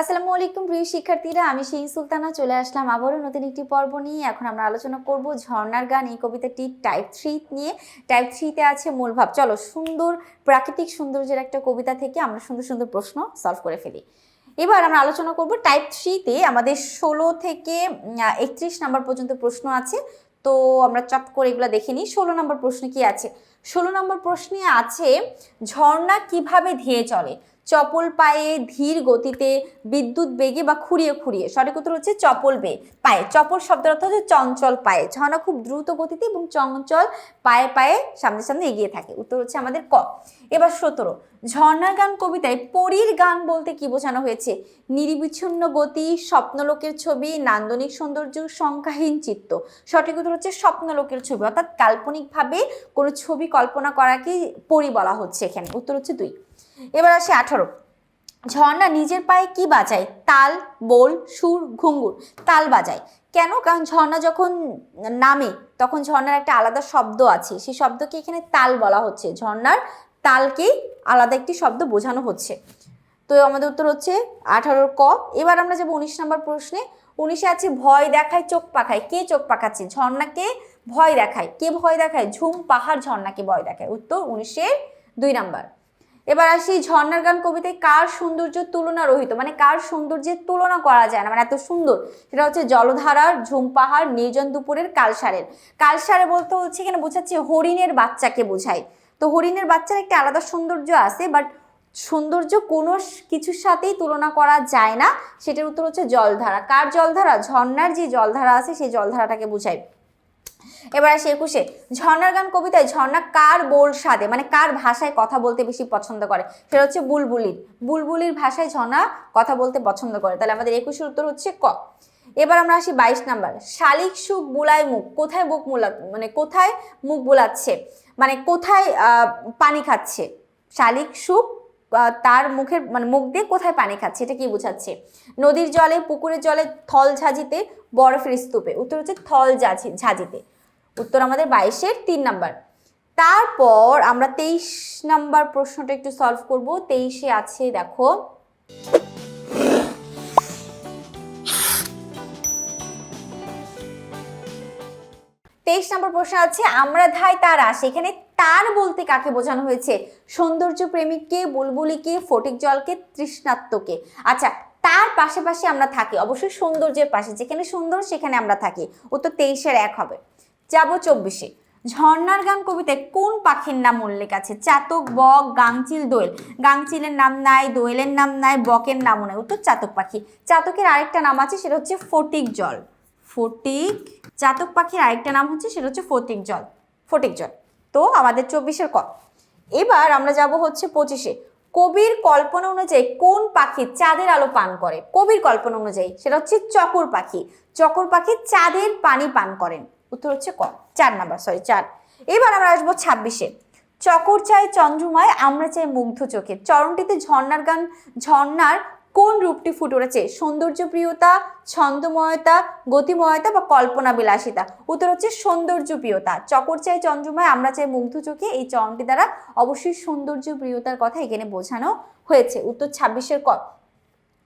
আসসালামু আলাইকুম প্রিয় শিক্ষার্থীরা, আমি সেই সুলতানা চলে আসলাম আবারও নতুন একটি পর্ব নিয়ে। এখন আমরা আলোচনা করব ঝর্ণার গান। এই কবিতাটি টাইপ থ্রি নিয়ে। টাইপ থ্রিতে আছে মূল ভাব। চলো, সুন্দর, প্রাকৃতিক সৌন্দর্যের একটা কবিতা থেকে আমরা সুন্দর সুন্দর প্রশ্ন সলভ করে ফেলি। এবার আমরা আলোচনা করব টাইপ থ্রিতে আমাদের ষোলো থেকে একত্রিশ নাম্বার পর্যন্ত প্রশ্ন আছে। তো আমরা চট করে এগুলো দেখে নিই। ষোলো নম্বর প্রশ্ন কি আছে? ষোলো নম্বর প্রশ্নে আছে, ঝর্ণা কীভাবে ধেয়ে চলে? চপল পায়ে ধীর গতিতে বিদ্যুৎ বেগে বা খুঁড়িয়ে খুঁড়িয়ে। সঠিক উত্তর হচ্ছে চপল বে পায়ে। চপল শব্দের অর্থ হচ্ছে চঞ্চল পায়ে। ঝর্ণা খুব দ্রুত গতিতে এবং চঞ্চল পায়ে পায়ে সামনে সামনে এগিয়ে থাকে। উত্তর হচ্ছে আমাদের ক। এবার সতেরো। ঝর্ণার গান কবিতায় পরীর গান বলতে কি বোঝানো হয়েছে? নিরিবিচ্ছিন্ন গতি, স্বপ্নলোকের ছবি, নান্দনিক সৌন্দর্য, সংখ্যাহীন চিত্ত। সঠিক উত্তর হচ্ছে স্বপ্নলোকের ছবি। অর্থাৎ কাল্পনিকভাবে কোনো ছবি কল্পনা করাকেই পরি বলা হচ্ছে এখানে। উত্তর হচ্ছে দুই। এবার আসে আঠারো। ঝর্ণা নিজের পায়ে কি বাজায়? তাল, বোল, সুর, ঘুঙ্গুর। তাল বাজায়। কেন? কারণ ঝর্ণা যখন নামে, তখন ঝর্ণার একটা আলাদা শব্দ আছে। সেই শব্দকে এখানে তাল বলা হচ্ছে। ঝর্ণার তালকেই আলাদা একটি শব্দ বোঝানো হচ্ছে। তো আমাদের উত্তর হচ্ছে আঠারোর ক। এবার আমরা যাব উনিশ নম্বর প্রশ্নে। উনিশে আছে ভয় দেখায়, চোখ পাখায়। কে চোখ পাকাচ্ছে ঝর্ণাকে ভয় দেখায়। কে ভয় দেখায়? ঝুম পাহাড় ঝর্ণাকে ভয় দেখায়। উত্তর উনিশের দুই নাম্বার। এবার আসি ঝর্ণার গান কবিতায় কার সৌন্দর্য তুলনা রহিত মানে কার সৌন্দর্যের তুলনা করা যায় না? মানে এত সুন্দর। সেটা হচ্ছে জলধারার ঝুম পাহাড় নির্জন দুপুরের কালসারের। কালসারে বলতে হচ্ছে এখানে বোঝাচ্ছে হরিণের বাচ্চাকে বোঝায়। তো হরিণের বাচ্চার একটা আলাদা সৌন্দর্য আছে, বাট সৌন্দর্য কোনো কিছুর সাথেই তুলনা করা যায় না। সেটার উত্তর হচ্ছে জলধারা। কার জলধারা? ঝর্ণার যে জলধারা আছে, সেই জলধারাটাকে বোঝায়। এবার আসি একুশে। ঝর্ণার গান কবিতায় ঝর্ণা কার বোল সাদে? মানে কার ভাষায় কথা বলতে বেশি পছন্দ করে? সেটা হচ্ছে বুলবুলির। বুলবুলির ভাষায় ঝর্ণা কথা বলতে পছন্দ করে। তাহলে আমাদের একুশের উত্তর হচ্ছে ক। এবার আমরা আসি বাইশ নাম্বার। শালিক সুখ বুলায় মুখ। কোথায় মুখ মুলা মানে কোথায় মুখ বুলাচ্ছে? মানে কোথায় পানি খাচ্ছে? শালিক সুখ তার মুখের মানে মুখ দিয়ে কোথায় পানি খাচ্ছে? এটা কি বোঝাচ্ছে? নদীর জলে, পুকুরের জলে, থল ঝাঁঝিতে, বরফের স্তূপে। উত্তর হচ্ছে থল ঝাঁঝি ঝাঁঝিতে। উত্তর আমাদের বাইশের তিন নাম্বার। তারপর আমরা তেইশ নাম্বার প্রশ্নটা একটু সলভ করব। তেইশে আছে, দেখো। তেইশ নম্বর প্রশ্ন আছে, আমরা ধাই তার। আসে এখানে তার বলতে কাকে বোঝানো হয়েছে? সৌন্দর্য প্রেমিককে, বুলবুলিকে, ফটিক জলকে, তৃষ্ণাত্মকে। আচ্ছা তার পাশে আমরা থাকি। অবশ্যই সৌন্দর্যের পাশে। যেখানে সুন্দর, সেখানে আমরা থাকি। উত্তর তেইশের এক হবে। যাব চব্বিশে। ঝর্ণার গান কবিতায় কোন পাখির নাম উল্লেখ আছে? চাতক, বক গাংচিল দোয়েল। গাংচিলের নাম নাই, দোয়েলের নাম নাই, বকের নামও নাই। উত্তর চাতক পাখি। চাতকের আরেকটা নাম আছে, সেটা হচ্ছে ফটিক জল। ফটিক? চাতক পাখির আরেকটা নাম হচ্ছে, সেটা হচ্ছে ফটিক জল। ফটিক জল। তো আমাদের চব্বিশের ক। এবার আমরা যাব হচ্ছে পঁচিশে। কবির কল্পনা অনুযায়ী কোন পাখি চাঁদের আলো পান করে? কবির কল্পনা অনুযায়ী, সেটা হচ্ছে চকর পাখি। চকর পাখি চাঁদের পানি পান করেন। উত্তর হচ্ছে ক, চার নাম্বার সরি চার। এবার আমরা আসব ছাব্বিশে। চকর চাই চন্দ্রমায়, আমরা চাই মুগ্ধ চোখে। চরণটিতে ঝর্ণার গান ঝর্ণার কোন রূপটি ফুটে উঠেছে? সৌন্দর্য প্রিয়তা ছন্দময়তা, গতিময়তা বা কল্পনা বিলাসিতা উত্তর হচ্ছে সৌন্দর্য প্রিয়তা চকর চাই চন্দ্রময়, আমরা চাই মুগ্ধ চোখে। এই চরণটি দ্বারা অবশ্যই সৌন্দর্য প্রিয়তার কথা এখানে বোঝানো হয়েছে। উত্তর ছাব্বিশের ক।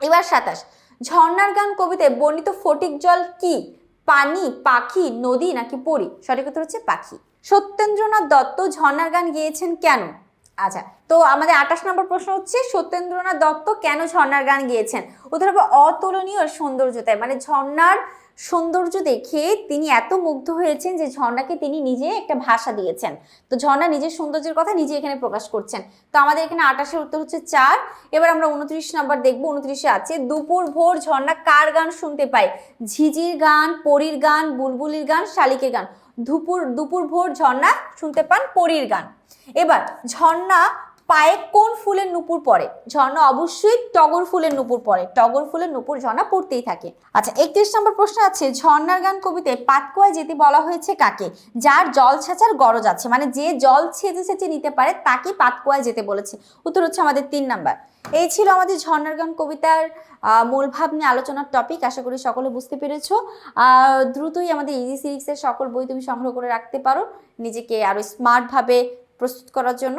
এবার সাতাশ। ঝর্ণার গান কবিতে বর্ণিত ফটিক জল কি? পানি, পাখি, নদী নাকি পরি? সঠিক উত্তর হচ্ছে পাখি। সত্যেন্দ্রনাথ দত্ত ঝর্ণার গান গিয়েছেন কেন? আচ্ছা তো আমাদের আঠাশ নম্বর প্রশ্ন হচ্ছে, সত্যেন্দ্রনাথ দত্ত কেন ঝর্ণার গান গিয়েছেন? হবে অতুলনীয় সৌন্দর্যতায়। মানে ঝর্ণার সৌন্দর্য দেখে তিনি এত মুগ্ধ হয়েছেন যে ঝর্ণাকে তিনি নিজে একটা ভাষা দিয়েছেন। তো ঝর্ণা নিজের সৌন্দর্যের কথা নিজে এখানে প্রকাশ করছেন। তো আমাদের এখানে আটাশের উত্তর হচ্ছে চার। এবার আমরা উনত্রিশ নাম্বার দেখব, উনত্রিশে আছে, দুপুর ভোর ঝর্ণা কার গান শুনতে পাই ঝিঝির গান, পরীর গান, বুলবুলির গান, শালিকের গান। দুপুর দুপুর ভোর ঝর্ণা শুনতে পান পরীর গান। এবার ঝর্ণা পায়ে কোন ফুলের নুপুর পরে ঝর্ণা অবশ্যই টগর ফুলের নুপুর পরে টগর ফুলের নুপুর ঝর্ণা পড়তেই থাকে। আচ্ছা একত্রিশ নম্বর প্রশ্ন আছে, ঝর্ণার গান কবিতায় পাতকুয়ায় যেতে বলা হয়েছে কাকে? যার জল ছেঁচার গরজ আছে মানে যে জল ছেঁচে ছেঁচে নিতে পারে তাকে পাতকুয়ায় যেতে বলেছে। উত্তর হচ্ছে আমাদের তিন নাম্বার। এই ছিল আমাদের ঝর্ণার গান কবিতার মূল ভাব নিয়ে আলোচনার টপিক আশা করি সকলে বুঝতে পেরেছ। দ্রুতই আমাদের ইজি সিরিক্সের সকল বই তুমি সংগ্রহ করে রাখতে পারো। নিজেকে আরও স্মার্টভাবে প্রস্তুত করার জন্য।